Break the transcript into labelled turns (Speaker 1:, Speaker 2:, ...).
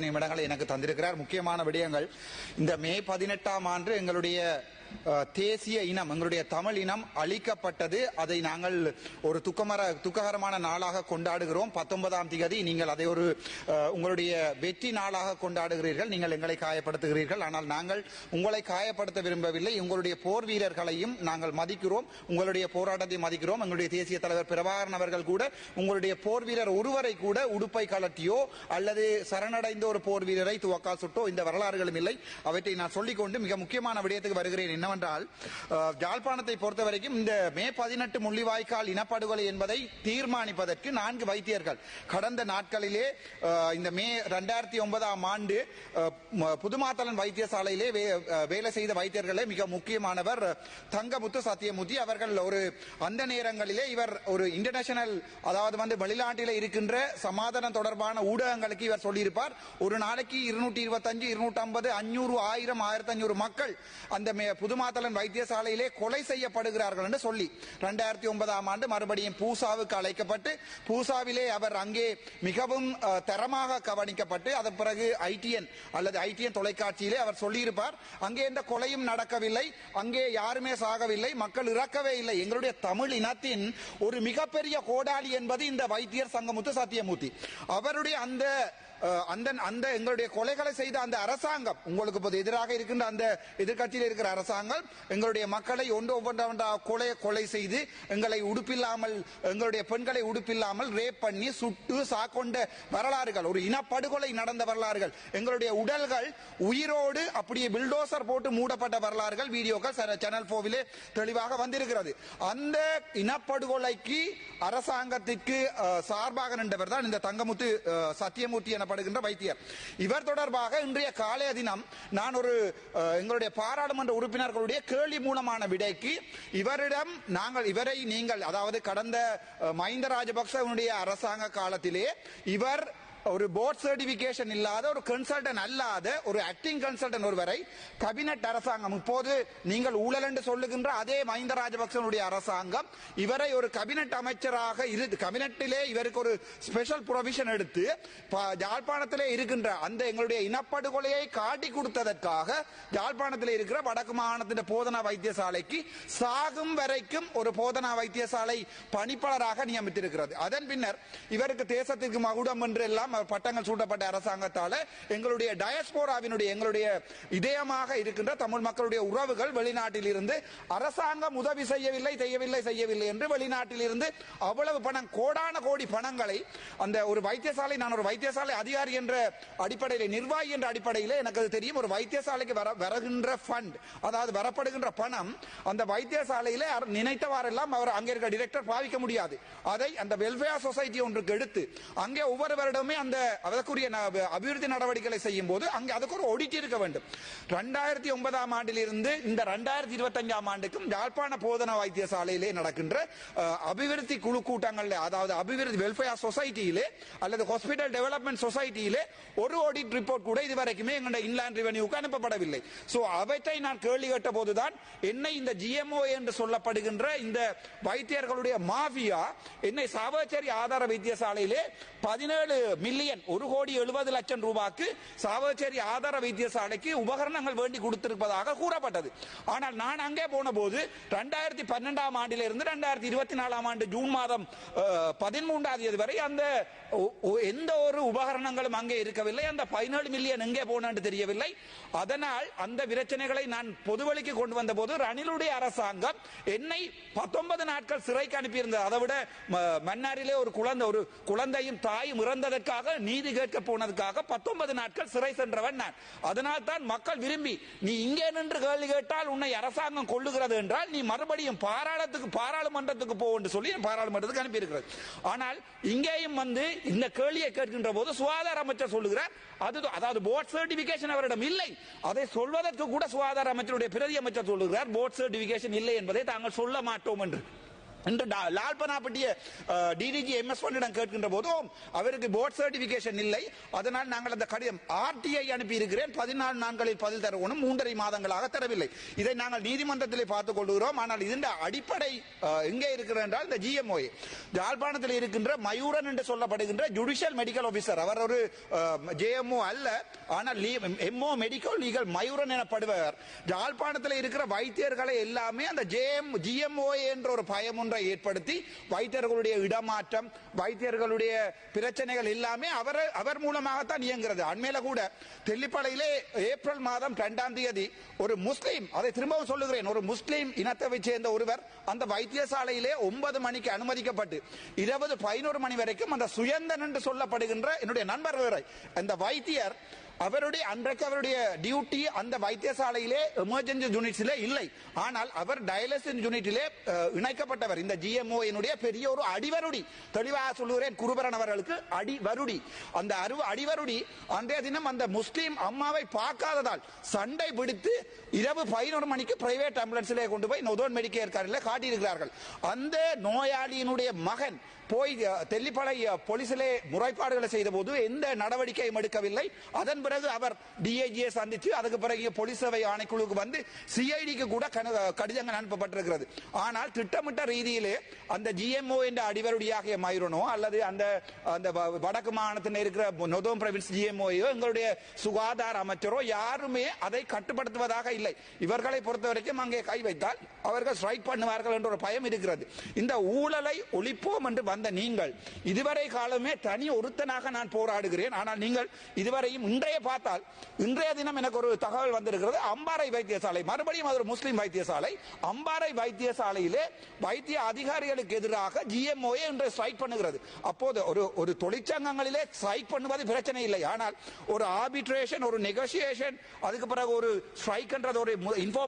Speaker 1: நிமிடங்களை எனக்கு தந்திருக்கிறார். முக்கியமான விடயங்கள் இந்த மே பதினெட்டாம் ஆண்டு எங்களுடைய தேசிய இனம் எங்களுடைய தமிழ் இனம் அழிக்கப்பட்டது. அதை நாங்கள் ஒரு துக்கமர துக்ககரமான நாளாக கொண்டாடுகிறோம். பத்தொன்பதாம் திகதி நீங்கள் அதை ஒரு உங்களுடைய வெற்றி நாளாக கொண்டாடுகிறீர்கள். நீங்கள் எங்களை காயப்படுத்துகிறீர்கள். ஆனால் நாங்கள் உங்களை காயப்படுத்த விரும்பவில்லை. உங்களுடைய போர் வீரர்களையும் நாங்கள் மதிக்கிறோம். உங்களுடைய போராட்டத்தை மதிக்கிறோம். எங்களுடைய தேசிய தலைவர் பிரபாகரன் அவர்கள் கூட உங்களுடைய போர் வீரர் ஒருவரை கூட உடுப்பை கலட்டியோ அல்லது சரணடைந்த ஒரு போர் வீரரை துவக்கா சுட்டோ இந்த வரலாறுகளும் இல்லை. அவற்றை நான் சொல்லிக்கொண்டு மிக முக்கியமான விடயத்துக்கு வருகிறேன். என்னவென்றால் யாழ்ப்பாணத்தை பொறுத்த வரைக்கும் இந்த மே பதினெட்டு முள்ளிவாய்க்கால் இனப்படுகொலை என்பதை தீர்மானிப்பதற்கு நான்கு வைத்தியர்கள். கடந்த நாட்களிலே இந்த மே ரெண்டாயிரத்தி ஒன்பதாம் ஆண்டு புதுமாத்தலன் வைத்தியசாலையிலே வேலை செய்த வைத்தியர்களே மிக முக்கியமானவர் தங்கமுத்து சத்தியமூர்த்தி அவர்கள். ஒரு அந்த நேரங்களிலே இவர் ஒரு இன்டர்நேஷனல் அதாவது வந்து வெளிநாட்டில் இருக்கின்ற சமாதானம் தொடர்பான ஊடகங்களுக்கு இவர் சொல்லியிருப்பார். ஒரு நாளைக்கு இருநூற்றி இருபத்தஞ்சு இருநூற்றி ஐம்பது அஞ்சூறு ஆயிரம் ஆயிரத்தி அஞ்சூறு மக்கள் அந்த மே- புதுமாத்தலன் வைத்தியசாலையிலே கொலை செய்யப்படுகிறார்கள் என்று சொல்லி ரெண்டாயிரத்தி ஒன்பதாம் ஆண்டு மறுபடியும் பூசாவுக்கு அழைக்கப்பட்டு பூசாவிலே அவர் அங்கே மிகவும் தரமாக கவனிக்கப்பட்டு அதன் பிறகு ஐடிஎன் அல்லது ஐடிஎன் தொலைக்காட்சியிலே அவர் சொல்லியிருப்பார் அங்கே எந்த கொலையும் நடக்கவில்லை அங்கே யாருமே சாகவில்லை மக்கள் இறக்கவே இல்லை. எங்களுடைய தமிழ் இனத்தின் ஒரு மிகப்பெரிய கோடாளி என்பது இந்த வைத்தியர் சங்கமுத்து சத்தியமூர்த்தி. அவருடைய அந்த அந்த அந்த எங்களுடைய கொலைகளை செய்த அந்த அரசாங்கம் உங்களுக்கு இப்போது எதிராக இருக்கின்ற அந்த எதிர்க்கட்சியில் இருக்கிற அரசாங்கம் எங்களுடைய மக்களை ஒன்று ஒவ்வொன்றா கொலை கொலை செய்து எங்களை உடுப்பில்லாமல் எங்களுடைய பெண்களை உடுப்பில்லாமல் ரேப் பண்ணி சுட்டு சாக்கொண்ட வரலாறுகள் ஒரு இனப்படுகொலை நடந்த வரலாறுகள் எங்களுடைய உடல்கள் உயிரோடு அப்படியே பில்டோசர் போட்டு மூடப்பட்ட வரலாறுகள் வீடியோக்கள் சேனல் போவிலே தெளிவாக வந்திருக்கிறது. அந்த இனப்படுகொலைக்கு அரசாங்கத்திற்கு சார்பாக நின்றவர் தான் இந்த தங்கமுத்து சத்தியமூர்த்தி என எனப்படுகின்ற வைத்தியர். இவர் தொடர்பாக இன்றைய காலைய தினம் நான் ஒரு எங்களுடைய பாராளுமன்ற உறுப்பினர்களுடைய கேள்வி மூலமான விடைக்கு இவரிடம் நாங்கள் இவரை நீங்கள் அதாவது கடந்த மஹிந்த ராஜபக்சவனுடைய அரசாங்க காலத்திலே இவர் ஒரு போர்ட் சர்டிபிகேஷன் இல்லாத ஒரு கன்சல்டன் அல்லாத ஒரு ஆக்டிங் கன்சல்டன் ஒருவரை கபினட் அரசாங்கம் இப்போது நீங்கள் ஊழல் என்று சொல்லுகின்ற அதே மஹிந்த ராஜபக்சனுடைய அரசாங்கம் இவரை ஒரு கபினட் அமைச்சராக இரு கபினட்டிலே இவருக்கு ஒரு ஸ்பெஷல் ப்ரொவிஷன் எடுத்து ப- யாழ்ப்பாணத்திலே இருக்கின்ற அந்த எங்களுடைய இனப்படுகொலையை காட்டி கொடுத்ததற்காக ஜாழ்ப்பாணத்தில் இருக்கிற வடக்கு மாகாணத்தின் போதனா வைத்தியசாலைக்கு சாகும் வரைக்கும் ஒரு போதனா வைத்தியசாலை பணிப்பாளராக நியமித்திருக்கிறது. அதன் பின்னர் இவருக்கு தேசத்திற்கு மகுடம் என்று எல்லாம் அவர் பட்டங்கள் சூட்டப்பட்ட அரசாங்கத்தால எங்களுடைய டயஸ்போராவினுடைய எங்களுடைய இதயமாக இருக்கின்ற தமிழ் மக்களுடைய உறவுகள் வெளிநாட்டில் இருந்து அரசாங்கம் உதவி செய்யவில்லை செய்யவில்லை செய்யவில்லை என்று வெளிநாட்டில் இருந்து அவ்வளவு பணம் கோடான கோடி பணங்களை அந்த ஒரு வைத்தியசாலை நான் ஒரு வைத்தியசாலை அதிகாரி என்ற அடிப்படையில் நிர்வாகி என்ற அடிப்படையில் எனக்கு அது தெரியும். ஒரு வைத்தியசாலைக்கு வர வருகின்ற ஃபண்ட் அதாவது வரப்படுகின்ற பணம் அந்த வைத்தியசாலையில நினைத்தவாறெல்லாம் அவர் அங்கே இருக்க டிரெக்டர் பாவிக்க முடியாது. அதை அந்த வெல்ஃபேர் சொசைட்டி ஒன்றுக்கு எடுத்து அங்கே ஒவ்வொரு வருடமே அந்த அதற்குரிய அபிவிருத்தி நடவடிக்கைகளை செய்யும் போது அங்கே அதுக்கு ஒரு ஒடிட்டி இருக்க வேண்டும். ரெண்டாயிரத்தி ஒன்பதாம் ஆண்டிலிருந்து இந்த ரெண்டாயிரத்தி இருபத்தஞ்சாம் ஆண்டுக்கும் யாழ்ப்பாண போதனா வைத்தியசாலையிலே நடக்கின்ற அபிவிருத்தி குழு கூட்டங்களில் அதாவது அபிவிருத்தி வெல்ஃபேர் சொசைட்டியிலே அல்லது ஹாஸ்பிட்டல் டெவலப்மெண்ட் சொசைட்டியிலே ஒரு ஆடிட் ரிப்போர்ட் கூட இதுவரைக்குமே எங்களுடைய இன்லாண்ட் ரெவன்யூக்கு அனுப்பப்படவில்லை. சோ அவற்றை நான் கேள்வி கேட்ட போதுதான் என்னை இந்த ஜிஎம்ஓ என்று சொல்லப்படுகின்ற இந்த வைத்தியர்களுடைய மாஃபியா என்னை சாவச்சேரி ஆதார வைத்தியசாலையிலே பதினேழு மில்லியன் ஒரு கோடி எழுபது லட்சம் ரூபாய்க்கு சாவச்சேரி ஆதார வைத்தியசாலைக்கு உபகரணங்கள் வேண்டி கொடுத்திருப்பதாக கூறப்பட்டது ஆனால் நான் அங்கே போன போது ரெண்டாயிரத்தி பன்னெண்டாம் ஆண்டிலிருந்து ரெண்டாயிரத்தி இருபத்தி நாலாம் ஆண்டு ஜூன் மாதம் பதிமூன்றாம் தேதி வரை அந்த எந்த ஒரு உபகரணங்களும் அங்கே இருக்கவில்லை அந்த பதினேழு மில்லியன் எங்கே போனது தெரியவில்லை அதனால் அந்த பிரச்சனைகளை நான் பொதுவழிக்கு கொண்டு வந்த போது ரணிலுடைய அரசாங்கம் என்னை பத்தொன்பது நாட்கள் சிறைக்கு அனுப்பியிருந்தது அதை விட மன்னாரிலே ஒரு குழந்தை ஒரு குழந்தையும் தாயும் இறந்ததற்காக நீதி கேட்க போனதுக்காக பத்தொன்பது நாட்கள் சிறை சென்றவன் நான். அதனால் தான் மக்கள் விரும்பி நீ இங்கே நின்று கேள்வி கேட்டால் உன்னை அரசாங்கம் கொள்ளுகிறது என்றால் நீ மறுபடியும் பாராளத்துக்கு பாராளுமன்றத்துக்கு போ என்று சொல்லி பாராளுமன்றத்துக்கு அனுப்பியிருக்கிறது. ஆனால் இங்கேயும் வந்து இந்த கேள்வியை கேட்கின்ற போது சுகாதார அமைச்சர் சொல்லுகிறார் அது அதாவது போர்ட் சர்டிபிகேஷன் அவரிடம் இல்லை. அதை சொல்வதற்கு கூட சுகாதார அமைச்சருடைய பிரதி அமைச்சர் சொல்லுகிறார் போர்ட் சர்டிபிகேஷன் இல்லை என்பதை தாங்கள் சொல்ல மாட்டோம் என்று. இன்று டா- லால்பனாப்பட்டிய டிடிஜி எம்எஸ் ஒன்னிடம் கேட்கின்ற போதும் அவருக்கு போர்ட் சர்டிபிகேஷன் இல்லை. அதனால் நாங்கள் அந்த கடிதம் ஆர்டிஐ அனுப்பி இருக்கிறேன் பதினாலு நாட்களில் பதில் தருவனும் மூன்றரை மாதங்களாக தரவில்லை. இதை நாங்கள் நீதிமன்றத்திலே பார்த்துக் கொள்கிறோம். ஆனால் இதன் அடிப்படை எங்கே இருக்கிறது என்றால் இந்த ஜிஎம்ஓ யாழ்ப்பாணத்தில் இருக்கின்ற மயூரன் என்று சொல்லப்படுகின்ற ஜுடிஷியல் மெடிக்கல் ஆபீசர் அவர் ஒரு ஜேஎம்ஓ அல்ல. ஆனால் எம்ஓ மெடிக்கல் லீகல் மயூரன் எனப்படுவர் யாழ்ப்பாணத்தில் இருக்கிற வைத்தியர்களை எல்லாமே அந்த ஜேஎம் ஜிஎம்ஓ என்ற ஒரு பயம் ஒன்றை ஏற்படுத்தி வைத்தியர்களுடைய இடமாற்றம் வைத்தியர்களுடைய பிரச்சனைகள் எல்லாமே அவர் அவர் மூலமாகத்தான் இயங்குகிறது அண்மையில கூட தெல்லிப்பளையிலே ஏப்ரல் மாதம் இரண்டாம் தேதி ஒரு முஸ்லீம் அதை திரும்பவும் சொல்லுகிறேன் ஒரு முஸ்லீம் இனத்தை சேர்ந்த ஒருவர் அந்த வைத்தியசாலையிலே ஒன்பது மணிக்கு அனுமதிக்கப்பட்டு இருபது பதினோரு மணி வரைக்கும் அந்த சுயந்தன் என்று சொல்லப்படுகின்ற என்னுடைய நண்பர் வேற அந்த வைத்தியர் அவருடைய அன்றைக்கு அவருடைய டியூட்டி அந்த வைத்தியசாலையிலே எமர்ஜென்சி யூனிட்ஸிலே இல்லை. ஆனால் அவர் டயாலிசிஸ் யூனிட்டிலே இணைக்கப்பட்டவர். இந்த ஜிஎம்ஓ என்னுடைய பெரிய ஒரு அடிவருடி. தெளிவாக சொல்லுகிறேன் குருபரன் அவர்களுக்கு அடிவருடி. அந்த அரு அடிவருடி அன்றைய தினம் அந்த முஸ்லீம் அம்மாவை பார்க்காததால் சண்டை பிடித்து இரவு பதினோரு மணிக்கு பிரைவேட் ஆம்புலன்ஸிலே கொண்டு போய் நொதோன் மெடிக்கேர் காரில் காட்டியிருக்கிறார்கள். அந்த நோயாளியினுடைய மகன் போய் தெல்லிப்பளை போலீசிலே முறைப்பாடுகளை செய்த போது எந்த நடவடிக்கையும் எடுக்கவில்லை. அதன் பிறகு அவர் டிஐஜியை சந்தித்து அதுக்கு பிறகு போலீஸ் சேவை ஆணைக்குழுவுக்கு வந்து சிஐடிக்கு கூட கன- கடிதங்கள் அனுப்பப்பட்டிருக்கிறது. ஆனால் திட்டமிட்ட ரீதியிலே அந்த ஜிஎம்ஓ என்ற அடிவருடியாகிய மயூரனோ அல்லது அந்த அந்த வ- வடக்கு மாநிலத்தில் இருக்கிற நொதோம் பிரவின்ஸ் ஜிஎம்ஓயோ எங்களுடைய சுகாதார அமைச்சரோ யாருமே அதை கட்டுப்படுத்துவதாக இல்லை. இவர்களை பொறுத்த வரைக்கும் அங்கே கை வைத்தால் அவர்கள் ஸ்ட்ரைக் பண்ணுவார்கள் என்ற ஒரு பயம் இருக்கிறது. இந்த ஊழலை ஒழிப்போம் என்று வந்த நீங்கள். இதுவரை காலமே தனி ஒருத்தனாக நான் போராடுகிறேன். ஆனால் நீங்கள் இதுவரையும் இன்றைய பார்த்தால் இன்றைய தினம் எனக்கு ஒரு தகவல் வந்திருக்கிறது. அம்பாறை வைத்தியசாலை மறுபடியும் அது ஒரு முஸ்லீம் வைத்தியசாலை. அம்பாறை வைத்தியசாலையிலே வைத்திய அதிகாரிகளுக்கு எதிராக ஜிஎம்ஓஏ இன்று ஸ்ட்ரைக் பண்ணுகிறது. அப்போது ஒரு ஒரு தொழிற்சங்கங்களிலே ஸ்ட்ரைக் பண்ணுவது பிரச்சனை இல்லை. ஆனால் ஒரு ஆர்பிட்ரேஷன் ஒரு நெகோசியேஷன் அதுக்கு பிறகு ஒரு ஸ்ட்ரைக் என்றது ஒரு இன்ஃபோ